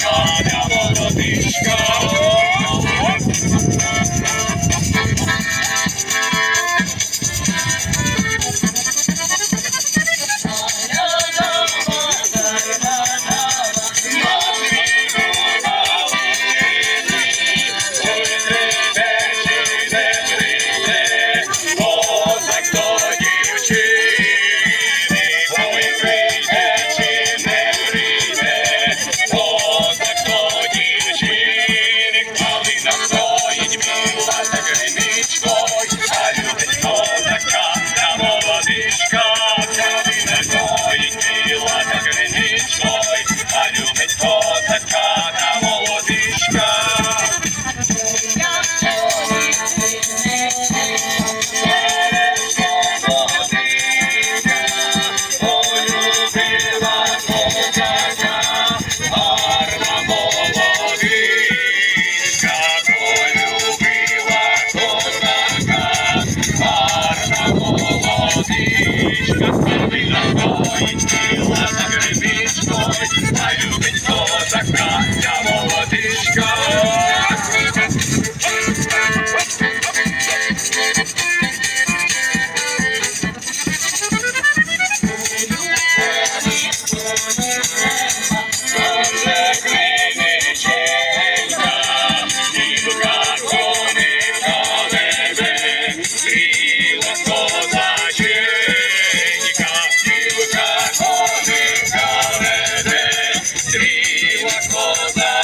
God.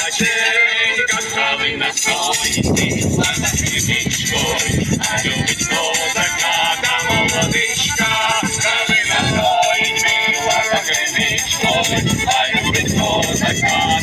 Надежка трави на сонці, Сладкою нічкою, а любить козака та молодичка. Трави на сонці, Сладкою нічкою, а любить козака